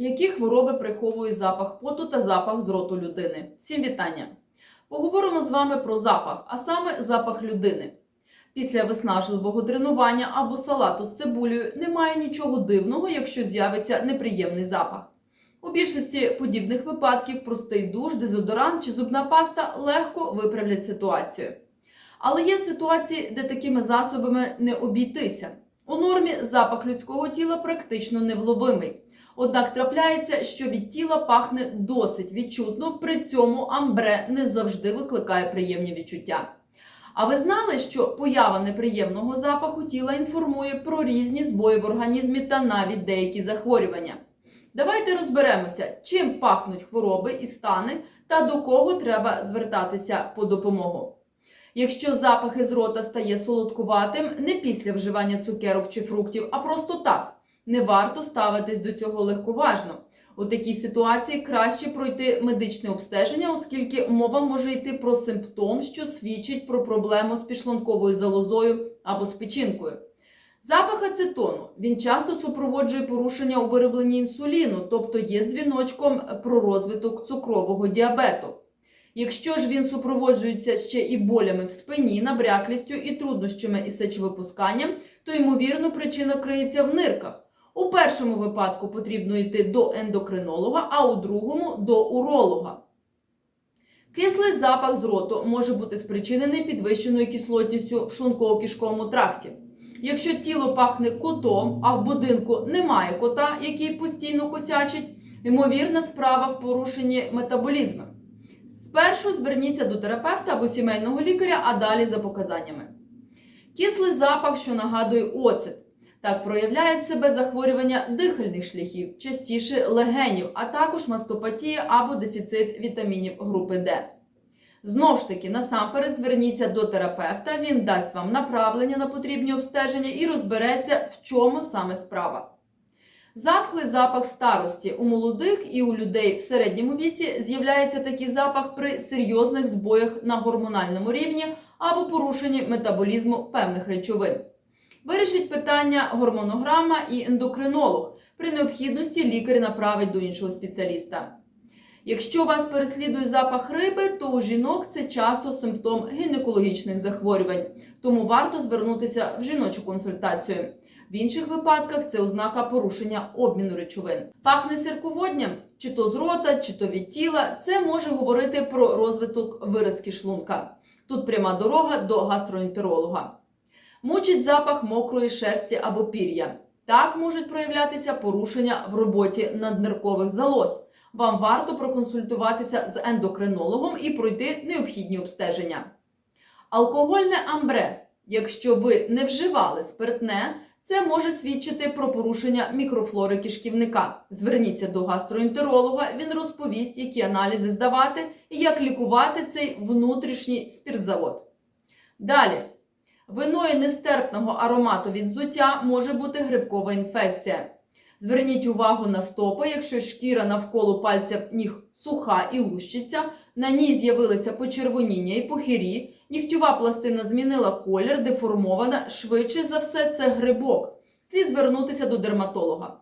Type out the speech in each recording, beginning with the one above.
Які хвороби приховують запах поту та запах з роту людини? Всім вітання! Поговоримо з вами про запах, а саме запах людини. Після виснажливого тренування або салату з цибулею немає нічого дивного, якщо з'явиться неприємний запах. У більшості подібних випадків простий душ, дезодорант чи зубна паста легко виправлять ситуацію. Але є ситуації, де такими засобами не обійтися. У нормі запах людського тіла практично невловимий. Однак трапляється, що від тіла пахне досить відчутно, при цьому амбре не завжди викликає приємні відчуття. А ви знали, що поява неприємного запаху тіла інформує про різні збої в організмі та навіть деякі захворювання? Давайте розберемося, чим пахнуть хвороби і стани та до кого треба звертатися по допомогу. Якщо запах із рота стає солодкуватим не після вживання цукерок чи фруктів, а просто так, не варто ставитись до цього легковажно. У такій ситуації краще пройти медичне обстеження, оскільки мова може йти про симптом, що свідчить про проблему з підшлунковою залозою або з печінкою. Запах ацетону він часто супроводжує порушення у виробленні інсуліну, тобто є дзвіночком про розвиток цукрового діабету. Якщо ж він супроводжується ще і болями в спині, набряклістю і труднощами із сечовипусканням, то ймовірно причина криється в нирках. У першому випадку потрібно йти до ендокринолога, а у другому до уролога. Кислий запах з роту може бути спричинений підвищеною кислотністю в шлунково-кишковому тракті. Якщо тіло пахне котом, а в будинку немає кота, який постійно косячить, ймовірна справа в порушенні метаболізму. Спершу зверніться до терапевта або сімейного лікаря, а далі за показаннями. Кислий запах, що нагадує оцет. Так проявляють себе захворювання дихальних шляхів, частіше легенів, а також мастопатія або дефіцит вітамінів групи Д. Знов ж таки, насамперед зверніться до терапевта, він дасть вам направлення на потрібні обстеження і розбереться, в чому саме справа. Затхлий запах старості у молодих і у людей в середньому віці з'являється такий запах при серйозних збоях на гормональному рівні або порушенні метаболізму певних речовин. Вирішить питання гормонограма і ендокринолог. При необхідності лікар направить до іншого спеціаліста. Якщо вас переслідує запах риби, то у жінок це часто симптом гінекологічних захворювань, тому варто звернутися в жіночу консультацію. В інших випадках це ознака порушення обміну речовин. Пахне сирководням, чи то з рота, чи то від тіла. Це може говорити про розвиток виразки шлунка. Тут пряма дорога до гастроентеролога. Мучить запах мокрої шерсті або пір'я. Так можуть проявлятися порушення в роботі надниркових залоз. Вам варто проконсультуватися з ендокринологом і пройти необхідні обстеження. Алкогольне амбре. Якщо ви не вживали спиртне, це може свідчити про порушення мікрофлори кишківника. Зверніться до гастроентеролога, він розповість, які аналізи здавати і як лікувати цей внутрішній спіртзавод. Далі. Виною нестерпного аромату від взуття може бути грибкова інфекція. Зверніть увагу на стопи, якщо шкіра навколо пальців ніг суха і лущиться, на ній з'явилися почервоніння і похирі, нігтєва пластина змінила колір, деформована, швидше за все, це грибок. Слід звернутися до дерматолога.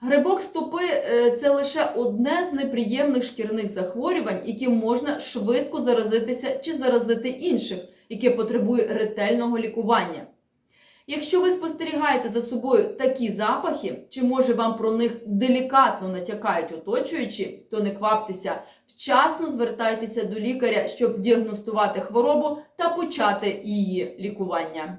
Грибок стопи е, це лише одне з неприємних шкірних захворювань, яким можна швидко заразитися чи заразити інших, яке потребує ретельного лікування. Якщо ви спостерігаєте за собою такі запахи, чи може вам про них делікатно натякають оточуючі, то не кваптеся, вчасно звертайтеся до лікаря, щоб діагностувати хворобу та почати її лікування.